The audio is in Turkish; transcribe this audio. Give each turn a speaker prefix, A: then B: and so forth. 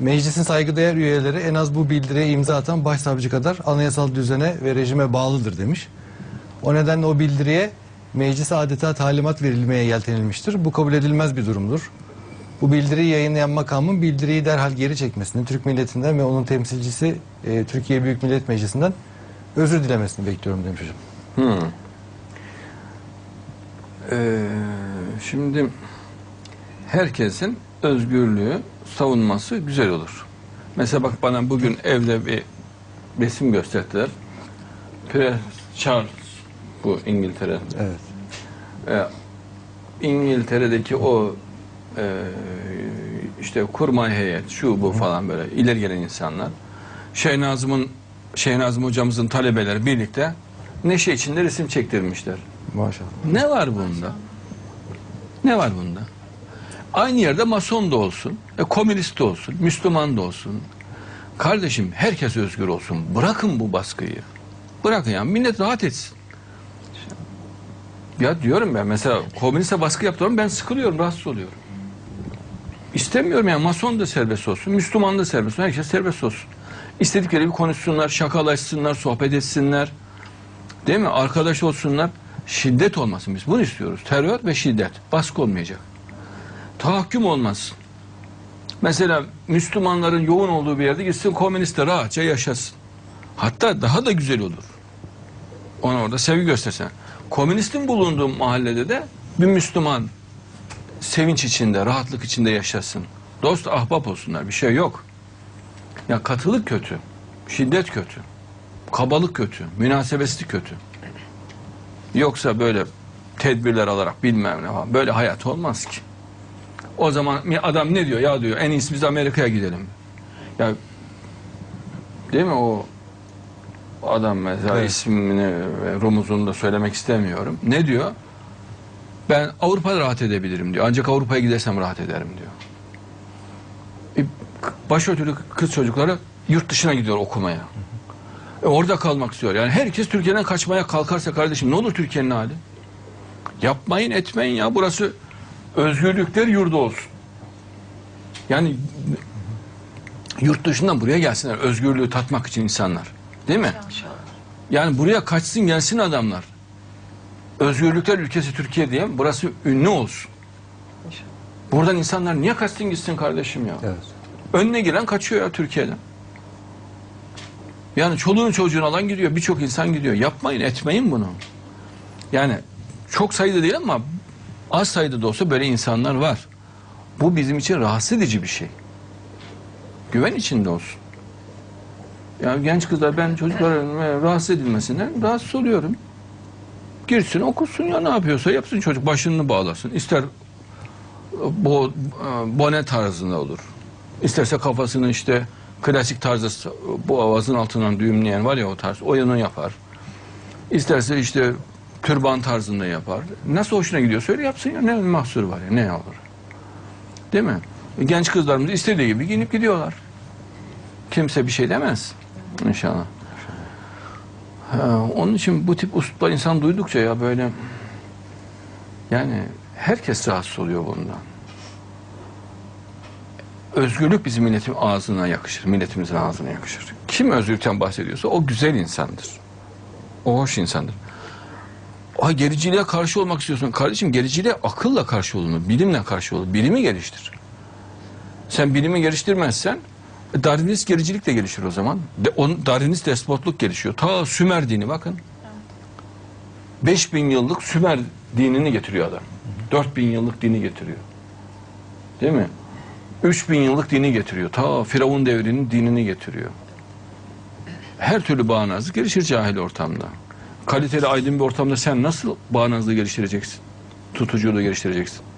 A: Meclisin saygıdeğer üyeleri en az bu bildiriye imza atan başsavcı kadar anayasal düzene ve rejime bağlıdır demiş. O nedenle o bildiriye meclise adeta talimat verilmeye yeltenilmiştir. Bu kabul edilmez bir durumdur. Bu bildiriyi yayınlayan makamın bildiriyi derhal geri çekmesini, Türk milletinden ve onun temsilcisi e, Türkiye Büyük Millet Meclisi'nden özür dilemesini bekliyorum demiş hocam.
B: Hmm. Ee, şimdi herkesin özgürlüğü savunması güzel olur. Mesela bak bana bugün evde bir resim gösterdiler. Prens Charles bu İngiltere.
A: Evet.
B: Ee, İngiltere'deki o e, işte kurmay heyet şu bu falan böyle ileri gelen insanlar Şeynazım'ın Şeynazım hocamızın talebeleri birlikte neşe içinde resim çektirmişler.
A: Maşallah.
B: Ne var bunda? Ne var bunda? Aynı yerde mason da olsun, e, komünist de olsun, Müslüman da olsun. Kardeşim herkes özgür olsun. Bırakın bu baskıyı. Bırakın ya millet rahat etsin. Ya diyorum ben mesela komüniste baskı yaptırıyorum ben sıkılıyorum, rahatsız oluyorum. İstemiyorum yani mason da serbest olsun, Müslüman da serbest olsun, herkes serbest olsun. İstedikleri bir konuşsunlar, şakalaşsınlar, sohbet etsinler. Değil mi? Arkadaş olsunlar. Şiddet olmasın biz. Bunu istiyoruz. Terör ve şiddet. Baskı olmayacak. Tahakküm olmasın. Mesela Müslümanların yoğun olduğu bir yerde gitsin komünist de rahatça yaşasın. Hatta daha da güzel olur. Ona orada sevgi göstersen. Komünistin bulunduğu mahallede de bir Müslüman sevinç içinde, rahatlık içinde yaşasın. Dost ahbap olsunlar. Bir şey yok. Ya katılık kötü. Şiddet kötü. Kabalık kötü. Münasebetsizlik kötü. Yoksa böyle tedbirler alarak bilmem ne falan. Böyle hayat olmaz ki. O zaman adam ne diyor? Ya diyor en iyisi biz Amerika'ya gidelim. Ya değil mi o adam mesela
A: Evet.
B: ismini rumuzunu da söylemek istemiyorum. Ne diyor? Ben Avrupa'da rahat edebilirim diyor. Ancak Avrupa'ya gidersem rahat ederim diyor. E, başörtülü kız çocukları yurt dışına gidiyor okumaya. E, orada kalmak istiyor. Yani herkes Türkiye'den kaçmaya kalkarsa kardeşim ne olur Türkiye'nin hali? Yapmayın etmeyin ya burası özgürlükler yurdu olsun. Yani yurt dışından buraya gelsinler özgürlüğü tatmak için insanlar. Değil mi? Yani buraya kaçsın gelsin adamlar. Özgürlükler ülkesi Türkiye diye burası ünlü olsun. Buradan insanlar niye kaçsın gitsin kardeşim ya?
A: Evet.
B: Önüne giren kaçıyor ya Türkiye'den. Yani çoluğun çocuğunu alan gidiyor. Birçok insan gidiyor. Yapmayın, etmeyin bunu. Yani çok sayıda değil ama az sayıda da olsa böyle insanlar var. Bu bizim için rahatsız edici bir şey. Güven içinde olsun. Yani genç kızlar ben çocukların e, rahatsız edilmesinden rahatsız oluyorum. Girsin okusun ya ne yapıyorsa yapsın çocuk başını bağlasın. İster bo, e, bone tarzında olur. İsterse kafasını işte klasik tarzda bu avazın altından düğümleyen var ya o tarz. O yanı yapar. İsterse işte türban tarzında yapar. Nasıl hoşuna gidiyor söyle yapsın ya. Ne mahsur var ya ne olur. Değil mi? Genç kızlarımız istediği gibi giyinip gidiyorlar. Kimse bir şey demez. İnşallah. Ha, onun için bu tip usluplar insan duydukça ya böyle yani herkes rahatsız oluyor bundan. Özgürlük bizim milletin ağzına yakışır. Milletimizin ağzına yakışır. Kim özgürlükten bahsediyorsa o güzel insandır. O hoş insandır. Ha gericiliğe karşı olmak istiyorsun. Kardeşim gericiliğe akılla karşı olunur. Bilimle karşı olur. Bilimi geliştir. Sen bilimi geliştirmezsen e, Darwinist gericilik de gelişir o zaman. De, on, Darwinist despotluk gelişiyor. Ta Sümer dini bakın. 5000 yıllık Sümer dinini getiriyor adam. 4000 yıllık dini getiriyor. Değil mi? 3000 yıllık dini getiriyor. Ta Firavun devrinin dinini getiriyor. Her türlü bağnazlık gelişir cahil ortamda. Kaliteli aydın bir ortamda sen nasıl bağnazlığı geliştireceksin? Tutuculuğu geliştireceksin.